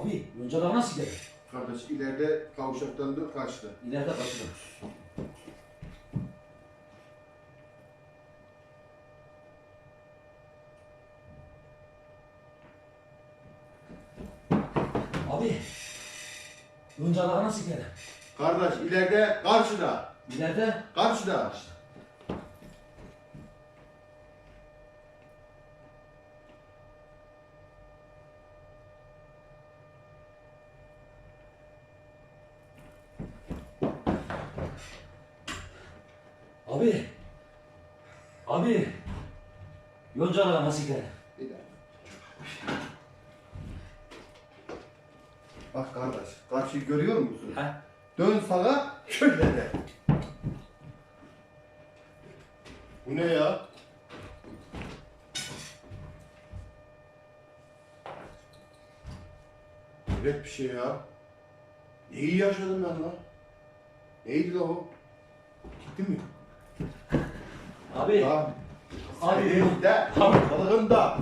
Abi Yonca Dağı nasıl gider? Kardeş ileride kavşaktan da kaçtı. İleride kaçırdım. Abi Yonca Dağı nasıl gider? Kardeş ileride karşıda. İleride Karşıda. Abi Abi Yonca Dağı nasıl gider? Bir dakika. Bak kardeş, karşıyı görüyor musun? He? Dön sağa, şöyle de. Bu ne ya? Hayret bir şey ya. Ne iyi yaşadım ben lan. Neydi la o? Gitti mi? Abi Abi. Abi. Abi. De. Balığında.